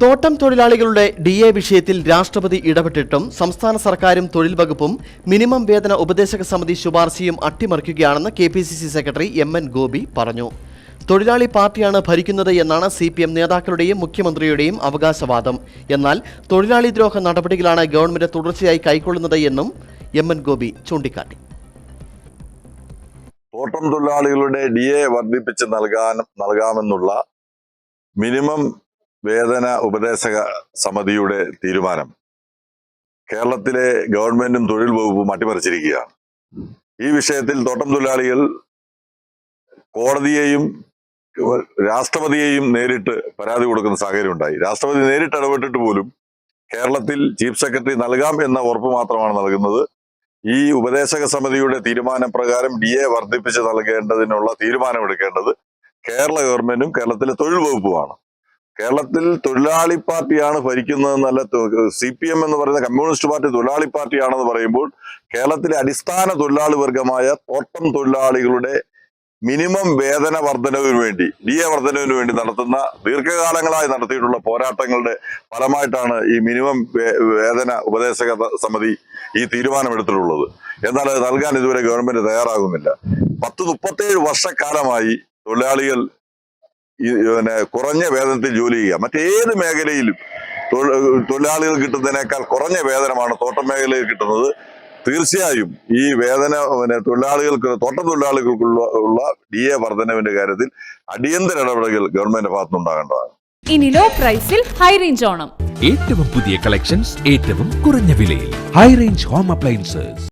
തോട്ടം തൊഴിലാളികളുടെ D A വിഷയത്തിൽ രാഷ്ട്രപതി ഇടപെട്ടിട്ടും സംസ്ഥാന സർക്കാരും തൊഴിൽ വകുപ്പും മിനിമം വേതന ഉപദേശക സമിതി ശുപാർശയും അട്ടിമറിക്കുകയാണെന്ന് K P C C secretary M N Gopi പറഞ്ഞു. തൊഴിലാളി പാർട്ടിയാണ് ഭരിക്കുന്നത് എന്നാണ് സി പി എം നേതാക്കളുടെയും മുഖ്യമന്ത്രിയുടെയും അവകാശവാദം. എന്നാൽ തൊഴിലാളി ദ്രോഹ നടപടികളാണ് ഗവൺമെന്റ് തുടർച്ചയായി കൈക്കൊള്ളുന്നത് എന്നും എം എൻ ഗോപി ചൂണ്ടിക്കാട്ടി. തോട്ടം തൊഴിലാളികളുടെ ഡി എ വർദ്ധിപ്പിച്ച് നൽകാൻ നൽകാമെന്നുള്ള മിനിമം വേതന ഉപദേശക സമിതിയുടെ തീരുമാനം. കേരളത്തിലെ ഗവൺമെന്റും തൊഴിൽ വകുപ്പും അട്ടിമറിച്ചിരിക്കുകയാണ്. ഈ വിഷയത്തിൽ തോട്ടം തൊഴിലാളികൾ കോടതിയെയും രാഷ്ട്രപതിയെയും നേരിട്ട് പരാതി കൊടുക്കുന്ന സാഹചര്യം ഉണ്ടായി രാഷ്ട്രപതി നേരിട്ട് ഇടപെട്ടിട്ട് പോലും കേരളത്തിൽ ചീഫ് സെക്രട്ടറി നൽകാം എന്ന ഉറപ്പ് മാത്രമാണ് നൽകുന്നത്. ഈ ഉപദേശക സമിതിയുടെ തീരുമാനപ്രകാരം ഡി എ വർദ്ധിപ്പിച്ച് നൽകേണ്ടതിനുള്ള തീരുമാനമെടുക്കേണ്ടത് കേരള ഗവൺമെന്റും കേരളത്തിലെ തൊഴിൽ വകുപ്പുമാണ്. കേരളത്തിൽ തൊഴിലാളി പാർട്ടിയാണ് ഭരിക്കുന്നതെന്നല്ല സി പി എം എന്ന് പറയുന്ന കമ്മ്യൂണിസ്റ്റ് പാർട്ടി തൊഴിലാളി പാർട്ടിയാണെന്ന് പറയുമ്പോൾ കേരളത്തിലെ അടിസ്ഥാന തൊഴിലാളി വർഗമായ തോട്ടം തൊഴിലാളികളുടെ മിനിമം വേതന വർധനവിന് വേണ്ടി ഡി എ വർധനവിന് വേണ്ടി നടത്തുന്ന ദീർഘകാലങ്ങളായി നടത്തിയിട്ടുള്ള പോരാട്ടങ്ങളുടെ ഫലമായിട്ടാണ് ഈ മിനിമം വേതന ഉപദേശക സമിതി ഈ തീരുമാനമെടുത്തിട്ടുള്ളത്. എന്നാൽ അത് നൽകാൻ ഇതുവരെ ഗവൺമെന്റ് തയ്യാറാകുന്നില്ല. പത്ത് മുപ്പത്തേഴ് വർഷക്കാലമായി തൊഴിലാളികൾ പിന്നെ കുറഞ്ഞ വേതനത്തിൽ ജോലി ചെയ്യുക. മറ്റേത് മേഖലയിലും തൊഴിലാളികൾ കിട്ടുന്നതിനേക്കാൾ കുറഞ്ഞ വേതനമാണ് തോട്ടം മേഖലയിൽ കിട്ടുന്നത്. തീർച്ചയായും ഈ വേതന പിന്നെ തൊഴിലാളികൾക്ക് തോട്ടം തൊഴിലാളികൾക്കുള്ള ഉള്ള ഡി എ വർധനവിന്റെ കാര്യത്തിൽ അടിയന്തര ഇടപെടലുകൾ ഗവൺമെന്റ് ഭാഗത്തുനിന്നുണ്ടാകേണ്ടതാണ് ഇനി ലോ പ്രൈസിൽ ഹൈ റേഞ്ച് ഓണം. ഏറ്റവും പുതിയ കളക്ഷൻസ് ഏറ്റവും കുറഞ്ഞ വിലയിൽ. High range home appliances